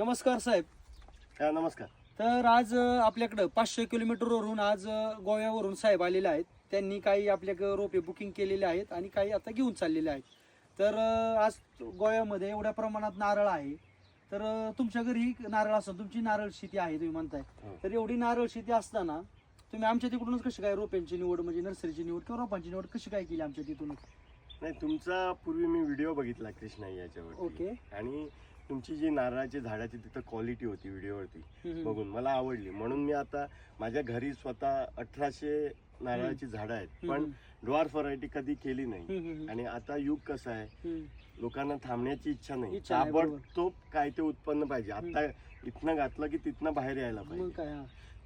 नमस्कार साहेब. हा नमस्कार. तर आज आपल्याकडं पाचशे किलोमीटरवरून आज गोव्यावरून साहेब आलेले आहेत. त्यांनी काही आपल्याकडं रोपे बुकिंग केलेले आहेत आणि काही आता घेऊन चाललेले आहेत. तर आज गोव्यामध्ये एवढ्या प्रमाणात नारळ आहे. तर तुमच्या घरी नारळ असं तुमची नारळ शेती आहे तुम्ही म्हणताय. हो. तर एवढी नारळ शेती असताना तुम्ही आमच्या तिकडूनच कशी काय रोप्यांची निवड म्हणजे नर्सरीची निवड किंवा रोपांची निवड कशी काय केली आमच्या तिथूनच? नाही तुमचा पूर्वी मी व्हिडिओ बघितला कृष्णा याच्यावर ओके. आणि तुमची जी नारळाची झाडाची तिथं क्वालिटी होती व्हिडिओवरती. बघून मला आवडली म्हणून मी आता माझ्या घरी स्वतः अठराशे नारळाची झाडं आहेत पण. ड्वार्फ व्हरायटी कधी केली नाही आणि आता युग कसं आहे. लोकांना थांबण्याची इच्छा नाही. ताबडतोब काय ते उत्पन्न पाहिजे आता इथनं घातलं की तिथनं बाहेर यायला पाहिजे.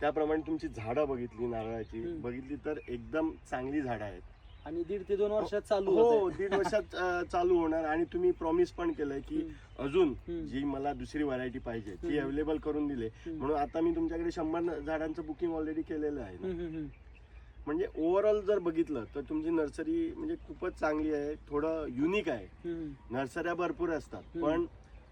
त्याप्रमाणे तुमची झाडं बघितली नारळाची. बघितली तर एकदम चांगली झाडं आहेत आणि दीड ते दोन वर्षात चालू हो होतंय. दीड वर्षात अं, चालू होणार आणि तुम्ही प्रॉमिस पण केलंय की अजून. जी मला दुसरी व्हरायटी पाहिजे ती. अवेलेबल करून दिले. म्हणून आता मी तुमच्याकडे शंभर झाडांचं बुकिंग ऑलरेडी केलेलं आहे ना. हम्म, हम्म, हम्म. म्हणजे ओव्हरऑल जर बघितलं तर तुमची नर्सरी म्हणजे खूपच चांगली आहे थोडं युनिक आहे हम्म, नर्सऱ्या भरपूर असतात. पण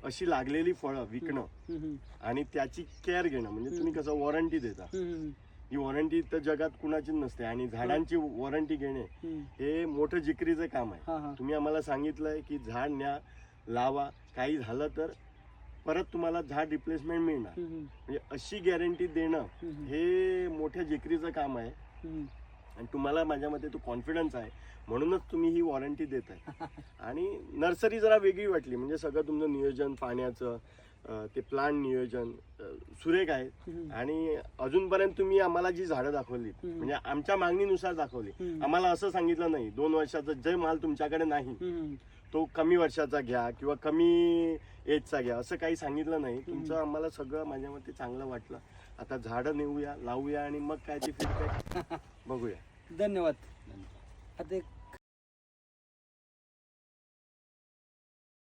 अशी लागलेली फळं विकणं हम्म, हम्म, आणि त्याची केअर घेणं म्हणजे तुम्ही कसं वॉरंटी देता हम्म, ही वॉरंटी तर जगात कुणाचीच नसते. आणि झाडांची वॉरंटी घेणे. हे मोठं जिकरीचं काम आहे. तुम्ही आम्हाला सांगितलंय की झाड न्या लावा. काही झालं तर परत तुम्हाला झाड रिप्लेसमेंट मिळणार. म्हणजे अशी गॅरंटी देणं हे मोठ्या जिकरीचं काम आहे. आणि तुम्हाला माझ्या मते तो कॉन्फिडन्स आहे. म्हणूनच तुम्ही ही वॉरंटी देत आहे आणि नर्सरी जरा वेगळी वाटली. म्हणजे सगळं तुमचं नियोजन पाण्याचं अं, ते प्लांट नियोजन अं, सुरेख आहे. आणि अजूनपर्यंत तुम्ही आम्हाला जी झाडं दाखवली. म्हणजे आमच्या मागणीनुसार दाखवली. आम्हाला असं सांगितलं नाही दोन वर्षाचा जे माल तुमच्याकडे नाही. हम्म. तो कमी वर्षाचा घ्या किंवा कमी एजचा घ्या असं काही सांगितलं नाही. तुमचं आम्हाला सगळं माझ्या मते चांगलं वाटलं. आता झाडं नेऊया लावूया आणि मग काय ते फीडबॅक बघूया. धन्यवाद. आता एक